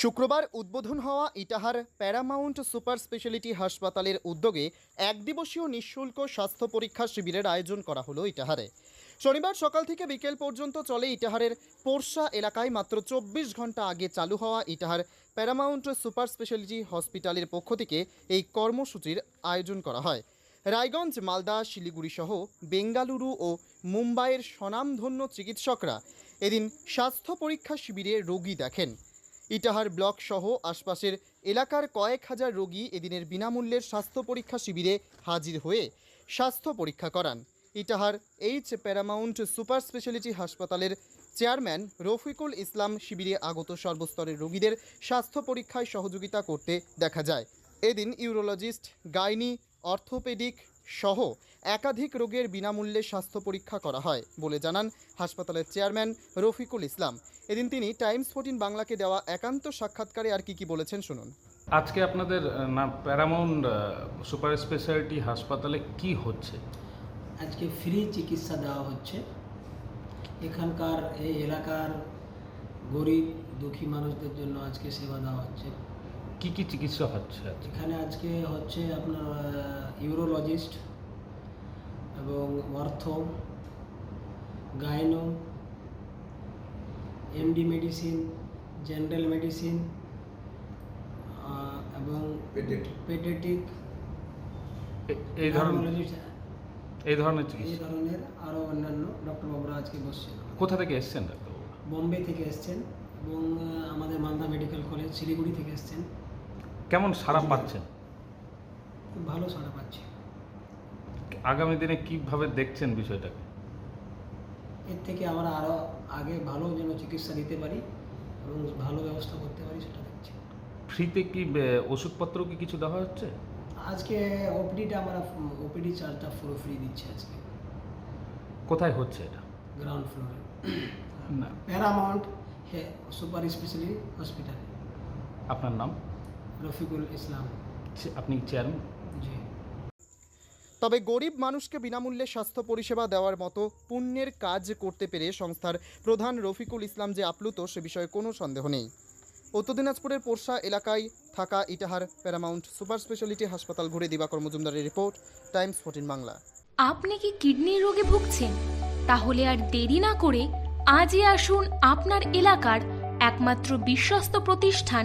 শুক্রবার উদ্বোধন হওয়া ইটাহার প্যারামাউন্ট সুপার স্পেশালিটি হাসপাতালের উদ্যোগে একদিবসীয় নিঃশুল্ক স্বাস্থ্য পরীক্ষা শিবিরের আয়োজন করা হলো ইটাহারে। শনিবার সকাল থেকে বিকেল পর্যন্ত চলে ইটাহারের পোরশা এলাকায় মাত্র চব্বিশ ঘণ্টা আগে চালু হওয়া ইটাহার প্যারামাউন্ট সুপার স্পেশালিটি হসপিটালের পক্ষ থেকে এই কর্মসূচির আয়োজন করা হয়। রায়গঞ্জ, মালদা, শিলিগুড়ি সহ বেঙ্গালুরু ও মুম্বাইয়ের স্বনামধন্য চিকিৎসকরা এদিন স্বাস্থ্য পরীক্ষা শিবিরে রোগী দেখেন। ইটাহার ব্লক সহ আশপাশের এলাকার কয়েক হাজার রোগী এদিনের বিনামূল্যের স্বাস্থ্য পরীক্ষা শিবিরে হাজির হয়ে স্বাস্থ্য পরীক্ষা করান। Itahar H paramount super speciality হাসপাতালের চেয়ারম্যান রফিকুল ইসলাম শিবিরে আগত সর্বস্তরের রোগীদের স্বাস্থ্য পরীক্ষায় সহযোগিতা করতে দেখা যায়। এদিন ইউরোলজিস্ট, গাইনি, অর্থোপেডিক সহ একাধিক রোগের বিনামূল্যে স্বাস্থ্য পরীক্ষা করা হয় বলে জানান হাসপাতালের চেয়ারম্যান রফিকুল ইসলাম। এদিন তিনি টাইমস ফোর্টিন বাংলাকে দেওয়া একান্ত সাক্ষাৎকারে আর কি কি বলেছেন শুনুন। আজকে আপনাদের প্যারামাউন্ট সুপার স্পেশালিটি হাসপাতালে কি হচ্ছে? আজকে ফ্রি চিকিৎসা দেওয়া হচ্ছে। এখানকার এই এলাকার গরিব দুঃখী মানুষদের জন্য আজকে সেবা দেওয়া হচ্ছে। কি কি চিকিৎসা হচ্ছে এখানে আজকে হচ্ছে আপনার ইউরোলজিস্ট এবং ortho gynae MD medicine general medicine এবং পেডেটিক এই ধরনের এই ধরনের এই ধরনের আরও অন্যান্য ডক্টর বাবুরা আজকে বসছেন। কোথা থেকে এসছেন ডাক্তারবাবু বোম্বে থেকে এসছেন এবং আমাদের মালদা মেডিকেল কলেজ শিলিগুড়ি থেকে এসছেন। কেমন সারা পাচ্ছেন? খুব ভালো সাড়া পাচ্ছি। আগামী দিনে কীভাবে দেখছেন বিষয়টাকে? এর থেকে আমরা আরও আগে ভালো যেন চিকিৎসা দিতে পারি এবং ভালো ব্যবস্থা করতে পারি সেটা দেখছি। ফ্রিতে কি ওষুধপত্র কি কিছু দেওয়া হচ্ছে? আজকে ওপিডিটা আমরা ওপিডি চার্জটা পুরো ফ্রি দিচ্ছি আজকে। কোথায় হচ্ছে এটা? গ্রাউন্ড ফ্লোরে। না। প্যারামাউন্ট হে সুপার স্পেশালি হসপিটাল। আপনার নাম? রফিকুল ইসলাম। আপনি চেয়ারম্যান জি। তবে গরিব মানুষকে বিনামূল্যে স্বাস্থ্য পরিষেবা দেওয়ার মতো পুণ্যের কাজ করতে পেরে সংস্থার প্রধান রফিকুল ইসলাম যে আপ্লুত সে বিষয়ে কোনো সন্দেহ নেই। উত্তর দিনাজপুরের পোরশা এলাকায় থাকা ইটাহার প্যারামাউন্ট সুপার স্পেশালিটি হাসপাতাল ঘুরে দিবাকর মজুমদারের রিপোর্ট টাইমস ফোর্টিন বাংলা। আপনি কি কিডনির রোগে ভুগছেন? তাহলে আর দেরি না করে আজই আসুন আপনার এলাকার একমাত্র বিশ্বস্ত প্রতিষ্ঠান